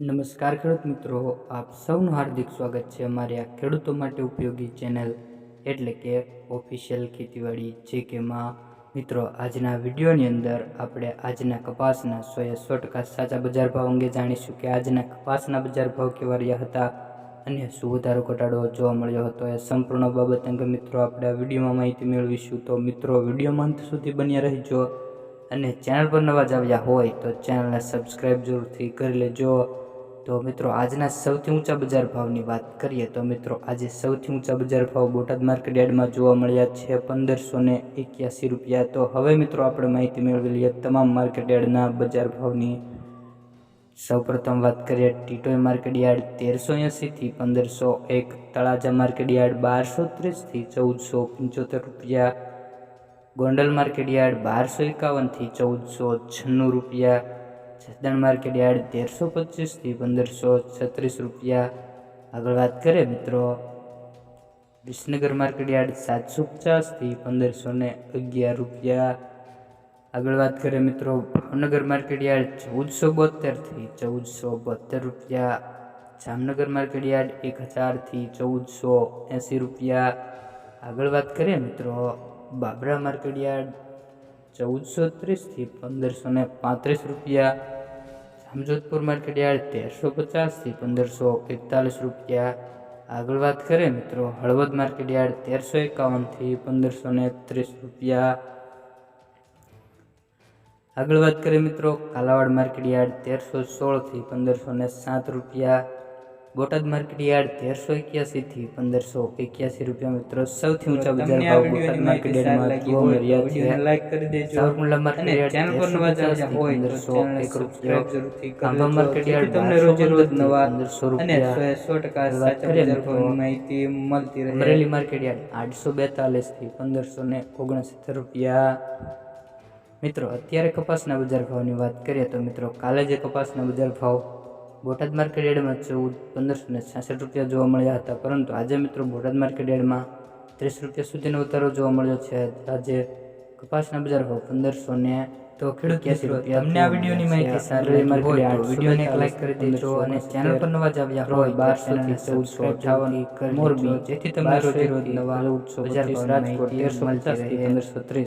નમસ્કાર ખેડૂત મિત્રો, આપ સૌનું હાર્દિક સ્વાગત છે અમારી આ ખેડૂતો માટે ઉપયોગી ચેનલ એટલે કે ઓફિશિયલ ખેતીવાડી જે કે માં. મિત્રો, આજના વિડીયોની અંદર આપણે આજના કપાસના સોએ સો ટકા સાચા બજાર ભાવ અંગે જાણીશું કે આજના કપાસના બજાર ભાવ કેવા રહ્યા હતા અને શું વધારો ઘટાડો જોવા મળ્યો હતો એ સંપૂર્ણ બાબત અંગે મિત્રો આપણે આ વિડીયોમાં માહિતી મેળવીશું. તો મિત્રો વિડીયોમાં અંત સુધી બન્યા રહેજો અને ચેનલ પર નવા જ આવ્યા હોય તો ચેનલને સબસ્ક્રાઈબ જરૂરથી કરી લેજો. તો મિત્રો આજના સૌથી ઊંચા બજાર ભાવની વાત કરીએ તો મિત્રો આજે સૌથી ઊંચા બજાર ભાવ બોટાદ માર્કેટ યાર્ડમાં જોવા મળ્યા છે પંદરસો ને એક્યાસી રૂપિયા. તો હવે મિત્રો આપણે માહિતી મેળવી લઈએ તમામ માર્કેટ યાર્ડના બજાર ભાવની. સૌપ્રથમ વાત કરીએ ટીટોઈ માર્કેટ યાર્ડ તેરસો એંસીથી પંદરસો એક, તળાજા માર્કેટ યાર્ડ બારસો ત્રીસથી ચૌદસો પંચોતેર રૂપિયા, ગોંડલ માર્કેટ યાર્ડ બારસો એકાવનથી ચૌદસો છન્નું રૂપિયા જસદણ માર્કેટ યાર્ડ તેરસો પચીસથી પંદરસો છત્રીસ રૂપિયા. આગળ વાત કરીએ મિત્રો. વિસનગર માર્કેટ યાર્ડ સાતસો પચાસથી પંદરસો ને અગિયાર રૂપિયા. આગળ વાત કરીએ મિત્રો, ભાવનગર માર્કેટ યાર્ડ ચૌદસો બોતેરથી ચૌદસો બોતેર રૂપિયા. જામનગર માર્કેટ યાર્ડ એક હજારથી ચૌદસો એંસી રૂપિયા. આગળ વાત કરીએ મિત્રો, બાબરા માર્કેટ યાર્ડ ચૌદસો ત્રીસથી પંદરસો ને પાંત્રીસ રૂપિયા. જામજોધપુર માર્કેટ યાર્ડ તેરસો પચાસથી પંદરસો એકતાલીસ રૂપિયા. આગળ વાત કરીએ મિત્રો, હળવદ માર્કેટ યાર્ડ તેરસો એકાવનથી પંદરસો ને ત્રીસ રૂપિયા. આગળ વાત કરીએ મિત્રો, કાલાવાડ માર્કેટ યાર્ડ તેરસો સોળથી પંદરસો ને સાત રૂપિયા. બોટાદ માર્કેટ યાર્ડ તેરસો એક્યાસીથી પંદરસો એક્યાસી રૂપિયા મિત્રો. સૌથી ઊંચા બજાર ભાવ બોટાદ માર્કેટ યાર્ડમાં જોવા મળ્યા છે. લાઈક કરી દેજો સાવરકુંડલા માર્કેટ યાર્ડ ચેનલ પર નવા જાવ હોય પંદરસો એક રૂપિયા. ખાંભા માર્કેટ યાર્ડ તમને રોજ રોજ નવા પંદરસો રૂપિયા સો ટકા સાચા બજાર માહિતી મળતી રહે. અમરેલી માર્કેટ યાર્ડ આઠસો બેતાલીસથી પંદરસો ને ઓગણસિત્તેર રૂપિયા. મિત્રો અત્યારે કપાસના બજાર ભાવની વાત કરીએ તો મિત્રો કાલે જે કપાસના બજાર ભાવ બોટાદ માર્કેટ યાર્ડમાં ચૌદ પંદરસો ને છાસઠ રૂપિયા જોવા મળ્યા હતા. પરંતુ આજે મિત્રો બોટાદ માર્કેટ યાર્ડમાં ત્રીસ રૂપિયા સુધીનો વધારો જોવા મળ્યો છે. આજે કપાસના બજાર ભાવ પંદરસો ને તો ખેડૂત રૂપિયા અમને આ વિડીયોની માહિતી સારી હોય તો વિડીયોને એક લાઈક કરી દેજો અને ચેનલ પર નવા જ આવ્યા હોય બારસો થી ચૌદસો અઠાવન મોરબી જેથી તમને રોજે રોજ નવા બજાર ભાવની માહિતી મળતી રહે. પંદરસો ત્રીસ